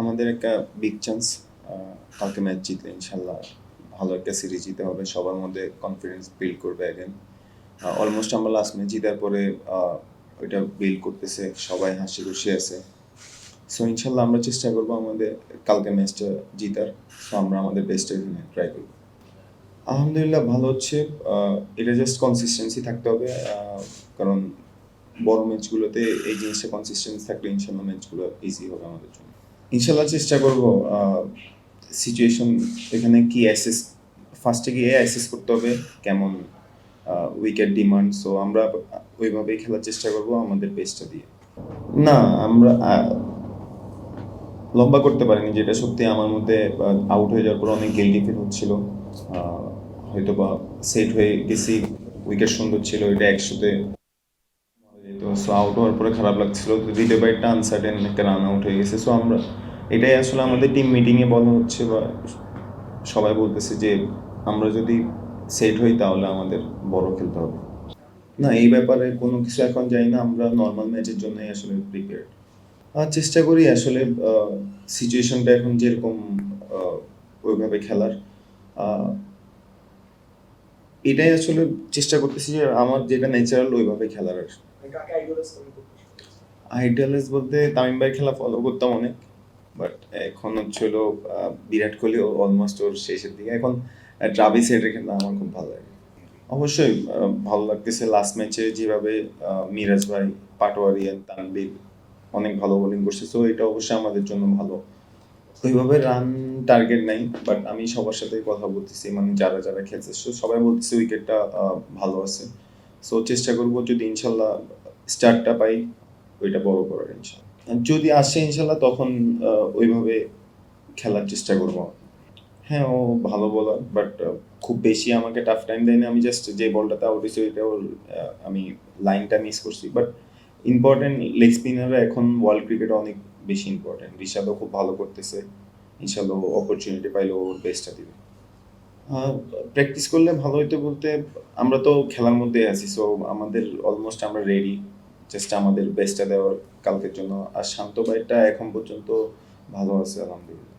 আমাদের একটা big chance কালকে ম্যাচ জিতলে ইনশাল্লাহ ভালো একটা সিরিজ জিতে হবে। সবার মধ্যে কনফিডেন্স বিল্ড করবে অ্যাগেন অলমোস্ট আমরা লাস্ট ম্যাচ জিতার পরে ওইটা বিল্ড করতেছে, সবাই হাসি খুশি আছে। সো ইনশাল্লাহ আমরা চেষ্টা করব আমাদের কালকে ম্যাচটা জিতার। সো আমরা আমাদের বেস্টের জন্য ট্রাই করব। আলহামদুলিল্লাহ ভালো হচ্ছে। এটা জাস্ট কনসিস্টেন্সি থাকতে হবে। কারণ বড় ম্যাচগুলোতে এই জিনিসটা কনসিস্টেন্সি থাকলে ইনশাল্লাহ ম্যাচগুলো ইজি হবে আমাদের জন্য। ইনশাল্লাহ চেষ্টা করব সিচুয়েশন এখানে কি অ্যাসেস ফার্স্টে গিয়ে অ্যাসেস করতে হবে কেমন উইকেট ডিমান্ড সো আমরা ওইভাবেই খেলার চেষ্টা করব আমাদের পেসটা দিয়ে। না, আমরা লম্বা করতে পারিনি, যেটা সত্যি আমার মধ্যে আউট হয়ে যাওয়ার পর অনেক গিল্টি ফিল হচ্ছিল। হয়তো বা সেট হয়ে গেছি উইকেট সুন্দর ছিল, এটা একসাথে তো সো আউট হওয়ার পরে খারাপ লাগছিল দ্বিতীয় বাইটটা আনসার্টেন একটা রান আউট হয়ে গেছে। সো আমরা, এটাই আসলে আমাদের টিম মিটিংয়ে বলা হচ্ছে বা সবাই বলতেছে যে আমরা যদি সেট হই তাহলে আমাদের বড় খেলতে হবে। না, এই ব্যাপারে কোনো কিছু এখন যাই না, আমরা নর্মাল ম্যাচের জন্যই আসলে প্রিপেয়ার আর চেষ্টা করি আসলে সিচুয়েশনটা এখন যেরকম ওইভাবে খেলার। এটাই আসলে চেষ্টা করতেছি যে আমার যেটা ন্যাচারাল ওইভাবে খেলার আর কাকে বলতে তামিম ভাই খেলা ফলো করতাম অনেক বাট এখন হচ্ছে বিরাট কোহলি অলমোস্ট ওর শেষের দিকে। এখন ট্রাভিস হেডের খেলা আমার খুব ভালো লাগে। অবশ্যই ভালো লাগতেছে লাস্ট ম্যাচে যেভাবে মিরাজ ভাই, পাটোয়ারি and তানভীর অনেক ভালো বোলিং করছে। সো এটা অবশ্যই আমাদের জন্য ভালো। ওইভাবে রান টার্গেট নাই বাট আমি সবার সাথে কথা বলতেছি। মানে যারা যারা খেলছে সবাই বলতেছে উইকেটটা ভালো আছে। সো চেষ্টা করব যদি ইনশাল্লাহ স্টার্টটা পাই, ওইটা বড় করার ইনশাল্লাহ। যদি আসে ইনশাল্লাহ, তখন ওইভাবে খেলার চেষ্টা করব। হ্যাঁ ও ভালো বলার বাট খুব বেশি আমাকে টাফ টাইম দেয়নি। আমি জাস্ট যে বলটাতে আউট হয়েছে ওইটা ওর আমি লাইনটা মিস করছি। বাট ইম্পর্টেন্ট লেগ স্পিনাররা এখন ওয়ার্ল্ড ক্রিকেটে অনেক বেশি ইম্পর্টেন্ট ঋষাদও খুব ভালো করতেছে। ইনশাল্লাহ অপরচুনিটি পাইলে ওর বেস্টটা দিবে। প্র্যাকটিস করলে ভালো হইতো বলতে আমরা তো খেলার মধ্যে আছি সো আমাদের অলমোস্ট আমরা রেডি জাস্ট আমাদের বেস্টটা দেওয়ার কালকের জন্য। আর শান্ত ভাইটা এখন পর্যন্ত ভালো আছে, আলহামদুলিল্লাহ।